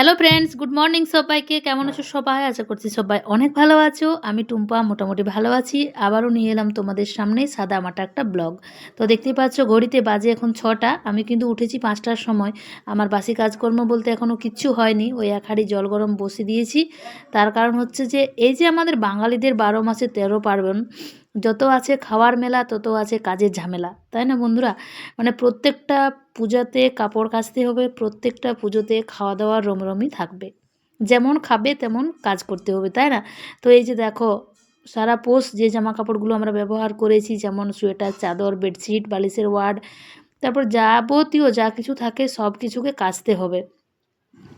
Hello friends good morning সবাইকে। কেমন আছো সবাই? আশা করছি সবাই অনেক ভালো আছো। আমি টুম্পা, মোটামুটি ভালো আছি। আবারও নিয়ে এলাম তোমাদের সামনে সাদা মাটা একটা ব্লগ। তো দেখতেই পাচ্ছ, ঘড়িতে বাজে এখন ছটা। আমি কিন্তু উঠেছি পাঁচটার সময়। আমার বাসি কাজকর্ম বলতে এখনও কিচ্ছু হয়নি। ওই এক হাঁড়ি জল গরম বসে দিয়েছি। তার কারণ হচ্ছে যে, এই যে আমাদের বাঙালিদের বারো মাসে তেরো পার্বণ যত আছে খাওয়ার মেলা, তত আছে কাজের ঝামেলা। তাই না বন্ধুরা? মানে প্রত্যেকটা পূজাতে কাপড় কাচতে হবে, প্রত্যেকটা পুজোতে খাওয়া দাওয়ার রমরমই থাকবে। যেমন খাবে, তেমন কাজ করতে হবে, তাই না? তো এই যে দেখো, সারা পোষ যে জামা কাপড়গুলো আমরা ব্যবহার করেছি, যেমন সোয়েটার, চাদর, বেডশিট, বালিশের ওয়ার্ড, তারপর যাবতীয় যা কিছু থাকে সব কিছুকে কাচতে হবে।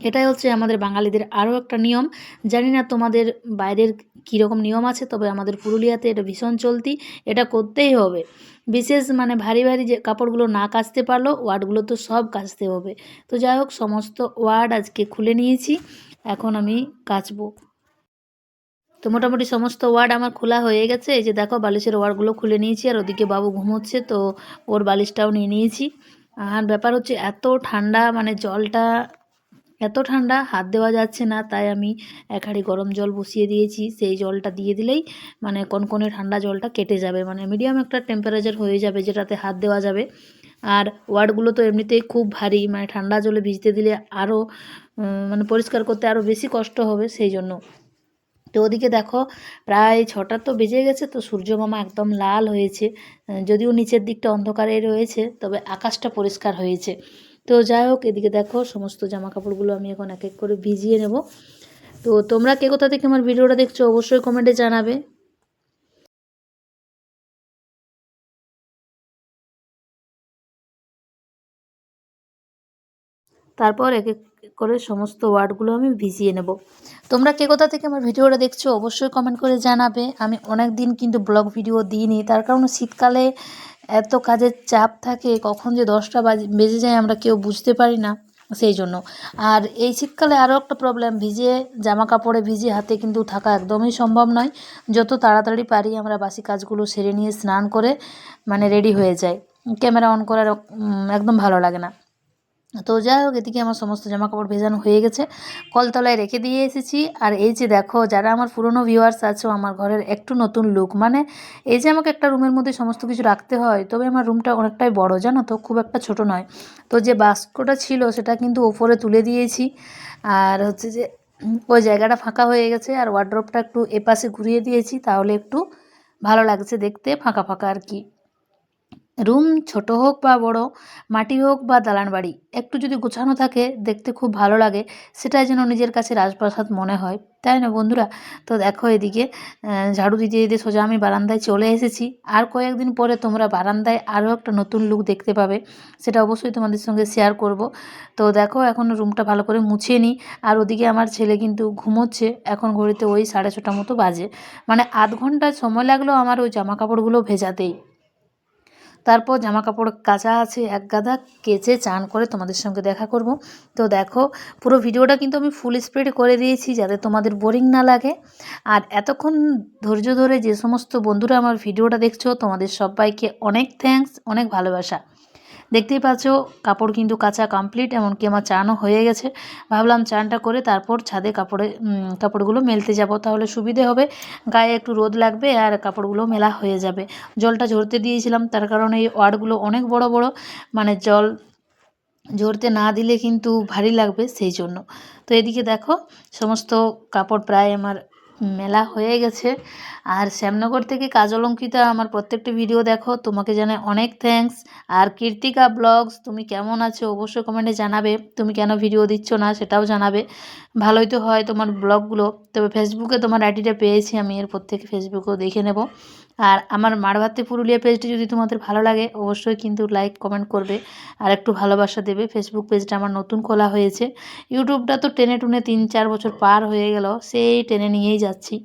এটাই হচ্ছে আমাদের বাঙালিদের আরও একটা নিয়ম। জানি না তোমাদের বাইরের কীরকম নিয়ম আছে, তবে আমাদের পুরুলিয়াতে এটা ভীষণ চলতি। এটা করতেই হবে। বিশেষ মানে ভারী ভারী যে কাপড়গুলো না কাচতে পারল, ওয়ার্ডগুলো তো সব কাচতে হবে। তো যাই হোক, সমস্ত ওয়ার্ড আজকে খুলে নিয়েছি। এখন আমি কাচবো। তো মোটামুটি সমস্ত ওয়ার্ড আমার খোলা হয়ে গেছে। এই যে দেখো, বালিশের ওয়ার্ডগুলো খুলে নিয়েছি, আর ওদিকে বাবু ঘুমোচ্ছে, তো ওর বালিশটাও নিয়ে নিয়েছি। আর ব্যাপার হচ্ছে এত ঠান্ডা মানে জলটা এত ঠান্ডা, হাত দেওয়া যাচ্ছে না, তাই আমি এক হাঁড়ি গরম জল বসিয়ে দিয়েছি। সেই জলটা দিয়ে দিলেই মানে কনকনে ঠান্ডা জলটা কেটে যাবে। মানে মিডিয়াম একটা টেম্পারেচার হয়ে যাবে, যেটাতে হাত দেওয়া যাবে। আর ওয়ার্ডগুলো তো এমনিতেই খুব ভারী মানে ঠান্ডা জলে ভিজতে দিলে আরও মানে পরিষ্কার করতে আরও বেশি কষ্ট হবে সেই জন্য। তো ওদিকে দেখো, প্রায় ছটা তো বেজে গেছে, তো সূর্য সূর্যমামা একদম লাল হয়েছে। যদিও নিচের দিকটা অন্ধকারে রয়েছে, তবে আকাশটা পরিষ্কার হয়েছে। তো যাই হোক, এদিকে দেখো সমস্ত জামা কাপড়গুলো আমি এখন এক এক করে ভিজিয়ে নেব। তো তোমরা কে কোথা থেকে আমার ভিডিওটা দেখছ অবশ্যই কমেন্টে জানাবে। তারপর এক এক করে সমস্ত ওয়ার্ডগুলো আমি ভিজিয়ে নেব। তোমরা কে কোথা থেকে আমার ভিডিওটা দেখছ অবশ্যই কমেন্ট করে জানাবে। আমি অনেক দিন কিন্তু ব্লগ ভিডিও দিইনি, তার কারণ শীতকালে এত কাজের চাপ থাকে, কখন যে দশটা বাজে, বেজে যায় আমরা কেউ বুঝতে পারি না সেই জন্য। আর এই শীতকালে আরও একটা প্রবলেম ভিজে জামা কাপড়ে ভিজে হাতে কিন্তু থাকা একদমই সম্ভব নয়। যত তাড়াতাড়ি পারি আমরা বাসি কাজগুলো সেরে নিয়ে স্নান করে মানে রেডি হয়ে যায় ক্যামেরা অন করার একদম ভালো লাগে না। তো যাই হোক এদিকে আমার সমস্ত জামা কাপড় ভেজানো হয়ে গেছে। কলতলায় রেখে দিয়ে এসেছি। আর এই যে দেখো, যারা আমার পুরনো ভিউয়ার্স আছো, আমার ঘরের একটু নতুন লুক মানে এই যে আমাকে একটা রুমের মধ্যে সমস্ত কিছু রাখতে হয়, তবে আমার রুমটা অনেকটাই বড়, জানো তো? খুব একটা ছোট নয়। তো যে বাস্কটা ছিল, সেটা কিন্তু ওপরে তুলে দিয়েছি। আর হচ্ছে যে, ওই জায়গাটা ফাঁকা হয়ে গেছে। আর ওয়ার্ড্রপটা একটু এপাশে ঘুরিয়ে দিয়েছি, তাহলে একটু ভালো লাগছে দেখতে, ফাঁকা ফাঁকা আর কি। রুম ছোট হোক বা বড়, মাটি হোক বা দালান বাড়ি, একটু যদি গোছানো থাকে দেখতে খুব ভালো লাগে, সেটাই যেন নিজের কাছে রাজপ্রাসাদ মনে হয়। তাই না বন্ধুরা? তো দেখো এদিকে ঝাড়ু দিতে দিতে সোজা আমি বারান্দায় চলে এসেছি। আর কয়েকদিন পরে তোমরা বারান্দায় আরও একটা নতুন লুক দেখতে পাবে, সেটা অবশ্যই তোমাদের সঙ্গে শেয়ার করব। তো দেখো এখন রুমটা ভালো করে মুছিয়ে নিই। আর ওদিকে আমার ছেলে কিন্তু ঘুমোচ্ছে, এখন ঘড়িতে ওই সাড়ে ছটা মতো বাজে। মানে আধ ঘণ্টা সময় লাগল আমার ওই জামা কাপড়গুলো ভেজাতেই। তারপর জামা কাপড় কাঁচা আছে, এক গাদা কেচে চান করে তোমাদের সঙ্গে দেখা করব। তো দেখো, পুরো ভিডিওটা কিন্তু আমি ফুল স্প্রেড করে দিয়েছি যাতে তোমাদের বোরিং না লাগে। আর এতক্ষণ ধৈর্য ধরে যে সমস্ত বন্ধুরা আমার ভিডিওটা দেখছ, তোমাদের সবাইকে অনেক থ্যাংকস অনেক ভালোবাসা। দেখতেই পাচ্ছ, কাপড় কিন্তু কাঁচা কমপ্লিট এমনকি আমার চানও হয়ে গেছে। ভাবলাম চানটা করে তারপর ছাদে কাপড়ে কাপড়গুলো মেলতে যাব। তাহলে সুবিধে হবে, গায়ে একটু রোদ লাগবে আর কাপড়গুলো মেলা হয়ে যাবে। জলটা ঝরতে দিয়েছিলাম, তার কারণে এই ওয়ার্ডগুলো অনেক বড় বড় মানে জল ঝরতে না দিলে কিন্তু ভারী লাগবে সেই জন্য। তো এদিকে দেখো, সমস্ত কাপড় প্রায় আমার মেলা হয়ে গেছে। আর শ্যামনগর থেকে কাজ অলঙ্কিতা আমার প্রত্যেকটি ভিডিও দেখো। তোমাকে জানাই অনেক থ্যাংকস আর কীর্তিকা ব্লগস তুমি কেমন আছো অবশ্যই কমেন্টে জানাবে। তুমি কেন ভিডিও দিচ্ছ না সেটাও জানাবে। ভালোই তো হয় তোমার ব্লগগুলো তবে ফেসবুকে তোমার আইডিটা পেয়েছি আমি, এরপর থেকে ফেসবুকেও দেখে নেব। আর আমার মারভাতে পুরুলিয়া পেজটি যদি তোমাদের ভালো লাগে, অবশ্যই কিন্তু লাইক কমেন্ট করবে। আর একটু ভালোবাসা দেবে। ফেসবুক পেজটা আমার নতুন খোলা হয়েছে। ইউটিউবটা তো টেনে টুনে তিন চার বছর পার হয়ে গেল। সেই টেনে নিয়েই যাচ্ছি।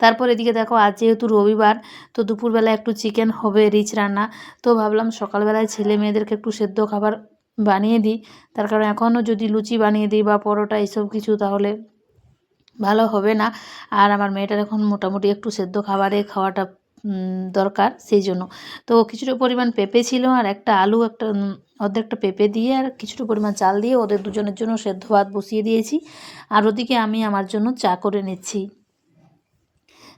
তারপর এদিকে দেখো, আজ যেহেতু রবিবার, তো দুপুরবেলা একটু চিকেন হবে রিচ রান্না। তো ভাবলাম সকালবেলায় ছেলে মেয়েদেরকে একটু সেদ্ধ খাবার বানিয়ে দিই। তার কারণ এখনও যদি লুচি বানিয়ে দিই বা পরোটা, এইসব কিছু তাহলে ভালো হবে না। আর আমার মেয়েটার এখন মোটামুটি একটু সেদ্ধ খাবারে খাওয়াটা দরকার সেই জন্য তো কিছুটা পরিমাণ পেঁপে ছিল আর একটা আলু, একটা অর্ধেকটা পেঁপে দিয়ে আর কিছুটা পরিমাণ চাল দিয়ে ওদের দুজনের জন্য সেদ্ধ ভাত বসিয়ে দিয়েছি। আর ওদিকে আমি আমার জন্য চা করে নিচ্ছি।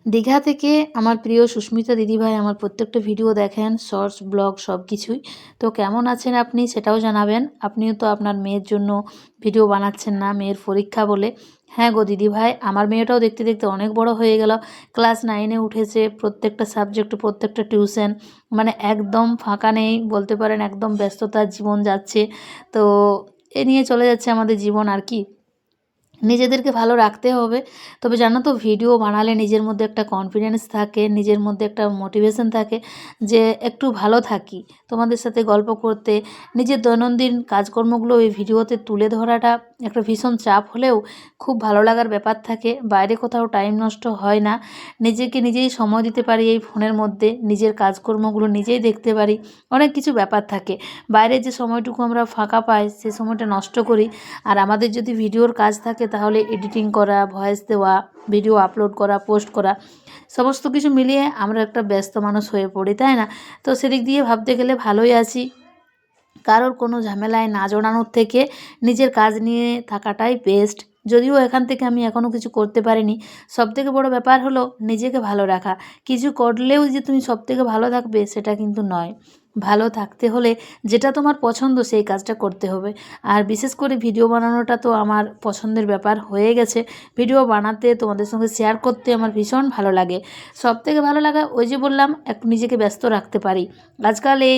দীঘা থেকে আমার প্রিয় সুস্মিতা দিদিভাই আমার প্রত্যেকটা ভিডিও দেখেন, শর্টস, ব্লগ সব কিছুই তো কেমন আছেন আপনি সেটাও জানাবেন। আপনিও তো আপনার মেয়ের জন্য ভিডিও বানাচ্ছেন না, মেয়ের পরীক্ষা বলে। হ্যাঁ গো দিদিভাই, আমার মেয়েটাও দেখতে দেখতে অনেক বড় হয়ে গেল। ক্লাস নাইনে উঠেছে, প্রত্যেকটা সাবজেক্ট, প্রত্যেকটা টিউশন। মানে একদম ফাঁকা নেই, বলতে পারেন একদম ব্যস্ততার জীবন যাচ্ছে। তো এ নিয়ে চলে যাচ্ছে আমাদের জীবন আর কি। নিজেদেরকে ভালো রাখতে হবে। তবে জানো তো ভিডিও বানালে নিজের মধ্যে একটা কনফিডেন্স থাকে, নিজের মধ্যে একটা মোটিভেশন থাকে যে একটু ভালো থাকি। তোমাদের সাথে গল্প করতে, নিজের দৈনন্দিন কাজকর্মগুলো এই ভিডিওতে তুলে ধরাটা একটা ভীষণ চাপ হলেও খুব ভালো লাগার ব্যাপার থাকে। বাইরে কোথাও টাইম নষ্ট হয় না। নিজেকে নিজেই সময় দিতে পারি এই ফোনের মধ্যে, নিজের কাজকর্মগুলো নিজেই দেখতে পারি। অনেক কিছু ব্যাপার থাকে। বাইরে যে সময়টুকু আমরা ফাঁকা পাই, সে সময়টা নষ্ট করি। আর আমাদের যদি ভিডিওর কাজ থাকে তাহলে এডিটিং করা ভয়েস দেওয়া ভিডিও আপলোড করা পোস্ট করা, সমস্ত কিছু মিলিয়ে আমরা একটা ব্যস্ত মানুষ হয়ে পড়ি, তাই না? তো সেদিক দিয়ে ভাবতে গেলে ভালোই আছি। কারোর কোনো ঝামেলায় না জড়ানোর থেকে নিজের কাজ নিয়ে থাকাটাই বেস্ট যদিও এখান থেকে আমি এখনও কিছু করতে পারিনি, সবথেকে বড় ব্যাপার হলো নিজেকে ভালো রাখা। কিছু করলেও যে তুমি সবথেকে ভালো থাকবে সেটা কিন্তু নয়। ভালো থাকতে হলে যেটা তোমার পছন্দ সেই কাজটা করতে হবে। আর বিশেষ করে ভিডিও বানানোটা তো আমার পছন্দের ব্যাপার হয়ে গেছে। ভিডিও বানাতে তোমাদের সঙ্গে শেয়ার করতে আমার ভীষণ ভালো লাগে। সব থেকে ভালো লাগা ওই যে বললাম একটু নিজেকে ব্যস্ত রাখতে পারি। আজকাল এই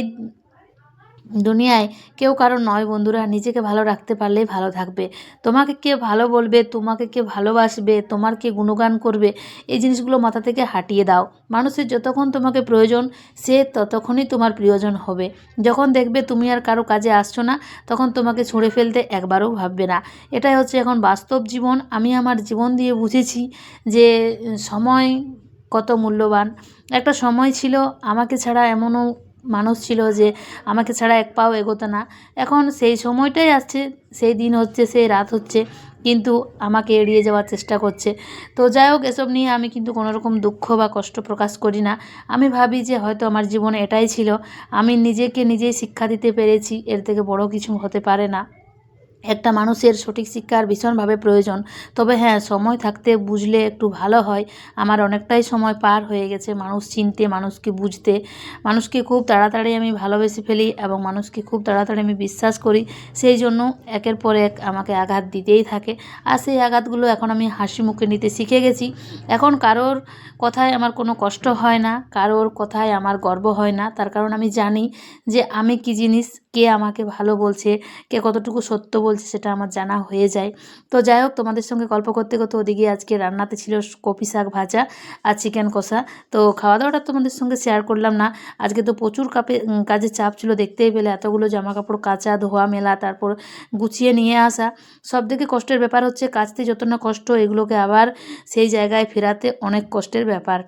দুনিয়ায় কেউ কারও নয় বন্ধুরা, নিজেকে ভালো রাখতে পারলেই ভালো থাকবে। তোমাকে কে ভালো বলবে, তোমাকে কে ভালোবাসবে, তোমার কে গুণগান করবে, এই জিনিসগুলো মাথা থেকে হাঁটিয়ে দাও। মানুষের যতক্ষণ তোমাকে প্রয়োজন, সে ততক্ষণই তোমার প্রিয়জন হবে। যখন দেখবে তুমি আর কারও কাজে আসছো না, তখন তোমাকে ছুঁড়ে ফেলতে একবারও ভাববে না। এটাই হচ্ছে এখন বাস্তব জীবন। আমি আমার জীবন দিয়ে বুঝেছি যে, সময় কত মূল্যবান। একটা সময় ছিল, আমাকে ছাড়া এমনও মানুষ ছিল যে আমাকে ছাড়া এক পাও এগোতো না। এখন সেই সময়টাই আসছে, সেই দিন হচ্ছে, সেই রাত হচ্ছে, কিন্তু আমাকে এড়িয়ে যাওয়ার চেষ্টা করছে। তো যাই হোক, এসব নিয়ে আমি কিন্তু কোনো রকম দুঃখ বা কষ্ট প্রকাশ করি না। আমি ভাবি যে হয়তো আমার জীবনে এটাই ছিল। আমি নিজেকে নিজেই শিক্ষা দিতে পেরেছি, এর থেকে বড় কিছু হতে পারে না। একটা মানুষের সঠিক শিক্ষার ভীষণভাবে প্রয়োজন। তবে হ্যাঁ সময় থাকতে বুঝলে একটু ভালো হয়। আমার অনেকটাই সময় পার হয়ে গেছে মানুষ চিনতে, মানুষকে বুঝতে। মানুষকে খুব তাড়াতাড়ি আমি ভালোবেসে ফেলি এবং মানুষকে খুব তাড়াতাড়ি আমি বিশ্বাস করি। সেই জন্য একের পর এক আমাকে আঘাত দিতেই থাকে। আর সেই আঘাতগুলো এখন আমি হাসি মুখে নিতে শিখে গেছি। এখন কারোর কথায় আমার কোনো কষ্ট হয় না, কারোর কথায় আমার গর্ব হয় না। তার কারণ আমি জানি যে আমি কী জিনিস কে আমাকে ভালো বলছে, কে কতটুকু সত্য বলছে সেটা আমার জানা হয়ে যায়। তো যাই হোক, তোমাদের সঙ্গে গল্প করতে করতে ওদিকে আজকে রান্নাতে ছিল কপি শাক ভাজা আর চিকেন কষা। তো খাওয়া দাওয়াটা তোমাদের সঙ্গে শেয়ার করলাম না। আজকে তো প্রচুর কাপে কাজে চাপ ছিল, দেখতেই পেলে এতগুলো জামা কাপড় কাচা, ধোয়া, মেলা, তারপর গুছিয়ে নিয়ে আসা। সব থেকে কষ্টের ব্যাপার হচ্ছে, কাচতে যত না কষ্ট, এগুলোকে আবার সেই জায়গায় ফেরাতে অনেক কষ্টের ব্যাপার।